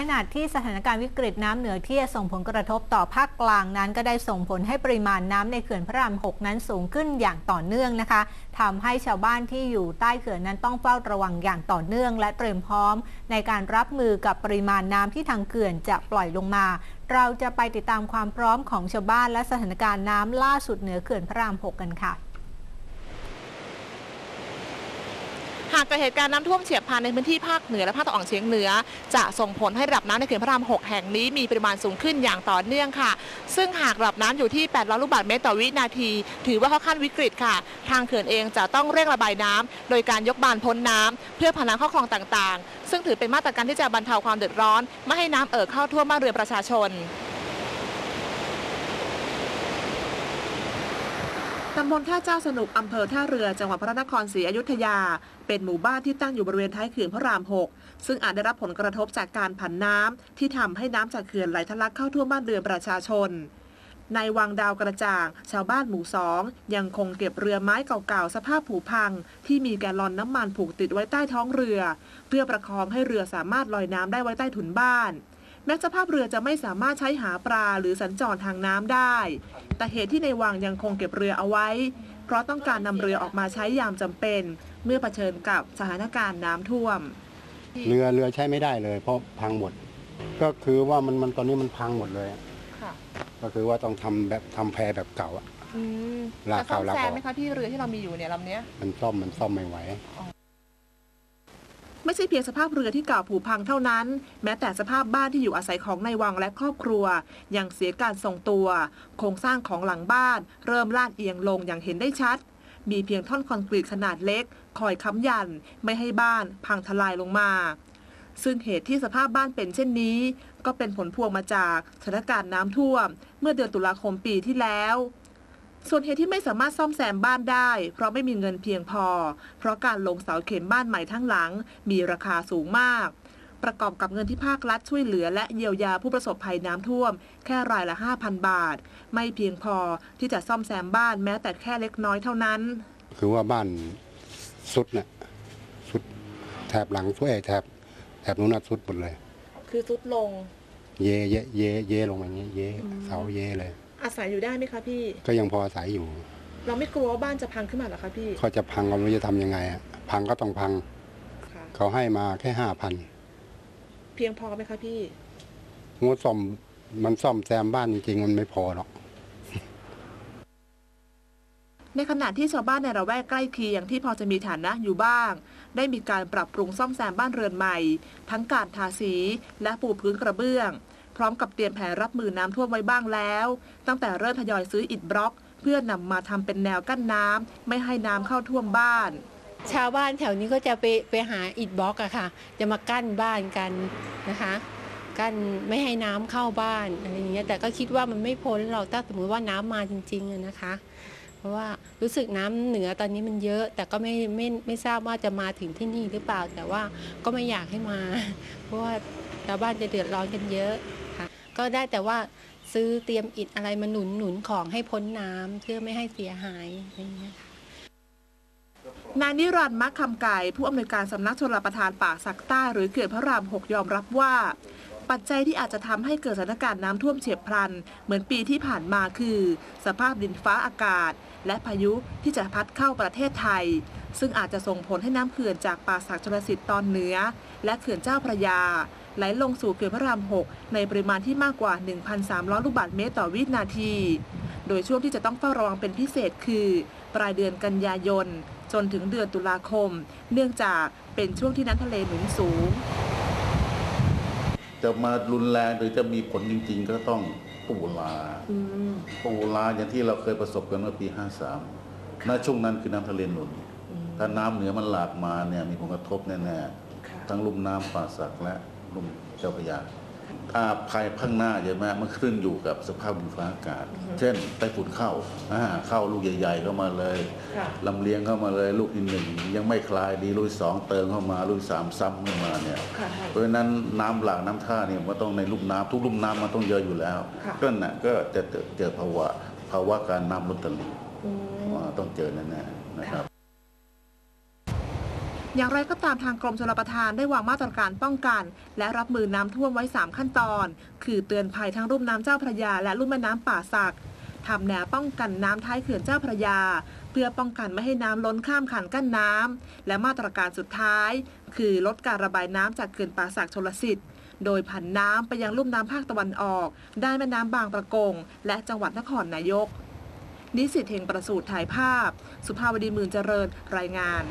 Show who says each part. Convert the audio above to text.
Speaker 1: ขณะที่สถานการณ์วิกฤตน้ำเหนือที่ส่งผลกระทบต่อภาคกลางนั้น ก็ได้ส่งผลให้ปริมาณน้ำในเขื่อนพระราม 6 นั้นสูงขึ้นอย่างต่อเนื่องนะคะทำให้ชาวบ้านที่อยู่ใต้เขื่อนนั้นต้องเฝ้าระวังอย่างต่อเนื่อง และเตรียมพร้อม ในการรับมือกับปริมาณน้ำที่ทางเขื่อนจะปล่อยลงมา เราจะไปติดตามความพร้อมของชาวบ้านและสถานการณ์น้ำล่าสุดเหนือเขื่อนพระราม 6 กันค่ะ
Speaker 2: หากเกิดเหตุการณ์น้ำท่วมเฉียบพลันในพื้นที่ภาคเหนือและภาคตะวันออกเฉียงเหนือ จะส่งผลให้ระดับน้ำในเขื่อนพระราม 6 แห่งนี้มีปริมาณสูงขึ้นอย่างต่อเนื่องค่ะ ซึ่งหากระดับน้ำอยู่ที่ 800 ลูกบาศก์เมตรต่อวินาที ถือว่าเข้าขั้นวิกฤตค่ะ ทางเขื่อนเองจะต้องเร่งระบายน้ำโดยการยกบานพ้นน้ำเพื่อพาน้ำเข้าคลองต่างๆ ซึ่งถือเป็นมาตรการที่จะบรรเทาความเดือดร้อน ไม่ให้น้ำเอ่อเข้าท่วมบ้านเรือนประชาชน ตำบลท่าเจ้าสนุก อำเภอท่าเรือจังหวัดพระนครศรีอยุธยา เป็นหมู่บ้านที่ตั้งอยู่บริเวณท้ายเขื่อนพระราม 6 ซึ่งอาจได้รับผลกระทบจากการผันน้ำที่ทำให้น้ำจากเขื่อนไหลทะลักเข้าท่วมบ้านเรือนประชาชนในวังดาวกระจ่าง ชาวบ้านหมู่สองยังคงเก็บเรือไม้เก่าๆ สภาพผุพัง ที่มีแกลลอนน้ำมันผูกติดไว้ใต้ท้องเรือ เพื่อประคองให้เรือสามารถลอยน้ำได้ไว้ใต้ถุนบ้าน แม้สภาพเรือจะไม่สามารถใช้หาปลาหรือสัญจรทางน้ำได้ แต่เหตุที่ในวังยังคงเก็บเรือเอาไว้ เพราะต้องการนำเรือออกมาใช้ยามจำเป็น เมื่อเผชิญกับสถานการณ์น้ำท่วม
Speaker 3: เรือเรือใช้ไม่ได้เลย เพราะพังหมด ก็คือว่ามันมันตอนนี้มันพังหมดเลยอะ
Speaker 2: ค่ะ
Speaker 3: ก็คือว่าต้องทำแบบทำแพแบบเก่าอะ
Speaker 2: อืม
Speaker 3: ลาก
Speaker 2: จะซ่อม
Speaker 3: เข้าลาก
Speaker 2: แซ
Speaker 3: อ
Speaker 2: ม
Speaker 3: อก
Speaker 2: ไหมคะที่เรือที่เรามีอยู่เนี่ยลำเนี้ย
Speaker 3: มันซ่อมมันซ่อมไม่ไหว
Speaker 2: ไม่ใช่เพียงสภาพเรือที่เก่าผุพังเท่านั้น แม้แต่สภาพบ้านที่อยู่อาศัยของในวังและครอบครัว ยังเสียการทรงตัว โครงสร้างของหลังบ้าน เริ่มลาดเอียงลงอย่างเห็นได้ชัด มีเพียงท่อนคอนกรีตขนาดเล็ก คอยค้ำยัน ไม่ให้บ้าน พังทลายลงมา ซึ่งเหตุที่สภาพบ้านเป็นเช่นนี้ ก็เป็นผลพวงมาจากสถานการณ์น้ำท่วม เมื่อเดือนตุลาคมปีที่แล้ว ส่วนเหตุที่ไม่สามารถซ่อมแซมบ้านได้ เพราะไม่มีเงินเพียงพอ เพราะการลงเสาเข็มบ้านใหม่ทั้งหลัง มีราคาสูงมาก ประกอบกับเงินที่ภาครัฐช่วยเหลือและเยียวยาผู้ประสบภัยน้ำท่วม แค่รายละ 5,000 บาท ไม่เพียงพอที่จะซ่อมแซมบ้านแม้แต่แค่เล็กน้อยเท่านั้น
Speaker 3: คือว่าบ้านสุดน่ะสุดแถบหลังช่วยแถบแถบนู้นน่ะสุดหมดเลย
Speaker 2: คือซุดลง
Speaker 3: เยเยเยเยลงมาอย่างเงี้ยเยเสาเยเลย
Speaker 2: อาศัยอยู่ได้ไหมคะพี่
Speaker 3: ก็ยังพออาศัยอยู่
Speaker 2: เราไม่กลัวว่าบ้านจะพังขึ้นมาหรอคะพี่
Speaker 3: เขาจะพังเราไม่รู้จะทำยังไงอะพังก็ต้องพัง
Speaker 2: ค่ะ
Speaker 3: เขาให้มาแค่ห้าพัน
Speaker 2: เพียงพอไหมคะพี่
Speaker 3: งดซ่อมมันซ่อมแซมบ้านจริงๆมันไม่พอหรอก
Speaker 2: ในขณะที่ชาวบ้านในระแวกใกล้เคียงที่พอจะมีฐานะอยู่บ้าง ได้มีการปรับปรุงซ่อมแซมบ้านเรือนใหม่ ทั้งการทาสีและปูพื้นกระเบื้อง พร้อมกับเตรียมแผนรับมือน้ำท่วมไว้บ้างแล้ว ตั้งแต่เริ่มทยอยซื้ออิฐบล็อก เพื่อนำมาทำเป็นแนวกั้นน้ำไม่ให้น้ำเข้าท่วมบ้าน
Speaker 4: ชาวบ้านแถวนี้ก็จะไปไปหาอิฐบล็อกอะค่ะ จะมากั้นบ้านกันนะคะกั้นไม่ให้น้ำเข้าบ้านอะไรอย่างเงี้ยแต่ก็คิดว่ามันไม่พ้นหรอกถ้าสมมติว่าน้ำมาจริงๆนะคะ เพราะว่ารู้สึกน้ำเหนือตอนนี้มันเยอะ แต่ก็ไม่ไม่ไม่ทราบว่าจะมาถึงที่นี่หรือเปล่า แต่ว่าก็ไม่อยากให้มา เพราะว่าชาวบ้านจะเดือดร้อนกันเยอะ ก็ได้แต่ว่าซื้อเตรียมอิฐอะไรมาหนุนหนุนของให้พ้นน้ำเพื่อไม่ให้เสียหายอะไรอย่างเงี้ยค่ะ
Speaker 2: นายนิรันดร์มักคำไก่ผู้อำนวยการสำนักชลประทานป่าสักใต้หรือเขื่อนพระราม 6 ยอมรับว่า ปัจจัยที่อาจจะทำให้เกิดสถานการณ์น้ำท่วมเฉียบพลัน เหมือนปีที่ผ่านมาคือ สภาพดินฟ้าอากาศ และพายุที่จะพัดเข้าประเทศไทย ซึ่งอาจจะส่งผลให้น้ำเขื่อนจากป่าสักชลสิทธิ์ตอนเหนือ และเขื่อนเจ้าพระยา ไหลลงสู่เขื่อนพระราม 6 ในปริมาณที่มากกว่า 1,300 ลูกบาศก์เมตรต่อวินาที โดยช่วงที่จะต้องเฝ้าระวังเป็นพิเศษคือ ปลายเดือนกันยายน จนถึงเดือนตุลาคม เนื่องจากเป็นช่วงที่น้ำทะเลหนุนสูง
Speaker 5: จะมารุนแรงหรือจะมีผลจริง ๆ ก็ต้องปูลาปูลาอย่างที่เราเคยประสบกันเมื่อปี 53ณช่วงนั้นคือน้ำทะเลหนุน ถ้าน้ำเหนือมันหลากมาเนี่ยมีผลกระทบแน่ๆทั้งลุ่มน้ำป่าสักและ ลุ่มเจ้าพระยาถ้าภายข้างหน้าใช่ไหมมันขึ้นอยู่กับสภาพดินฟ้าอากาศ เช่นไต้ฝุ่นเข้าอ่าเข้าลูกใหญ่ ๆ เข้ามาเลยลำเลียงเข้ามาเลย ลูกที่หนึ่งยังไม่คลายดีลูกที่สองเติมเข้ามาลูกที่สามซ้ำเข้ามาเนี่ยเพราะฉะนั้นน้ำหลากน้ำท่าเนี่ยมันก็ต้องในลูกน้ำทุกลูกน้ำมันต้องเยอะอยู่แล้วก็น่ะก็จะเจอเจอภาวะภาวะการน้ำล้นตลิ่งว่าต้องเจอแน่ๆนะครับ
Speaker 2: อย่างไรก็ตามทางกรมชลประทานได้วางมาตรการป้องกัน และรับมือน้ำท่วมไว้ 3 ขั้นตอน คือเตือนภัยทั้งรุ่มน้ำเจ้าพระยา และรุ่มแม่น้ำป่าสักทำแนวป้องกันน้ำท้ายเขื่อนเจ้าพระยา เพื่อป้องกันไม่ให้น้ำล้นข้ามขันกั้นน้ำและมาตรการสุดท้าย คือลดการระบายน้ำจากเขื่อนป่าสักชลสิทธิ์โดยผันน้ำไปยังลุ่มน้ำภาคตะวันออก ได้แม่น้ำบางประกง และจังหวัดนครนายก นิสิตเฮงประสูตรถ่ายภาพ สุภาวดีมื่นเจริญรายงาน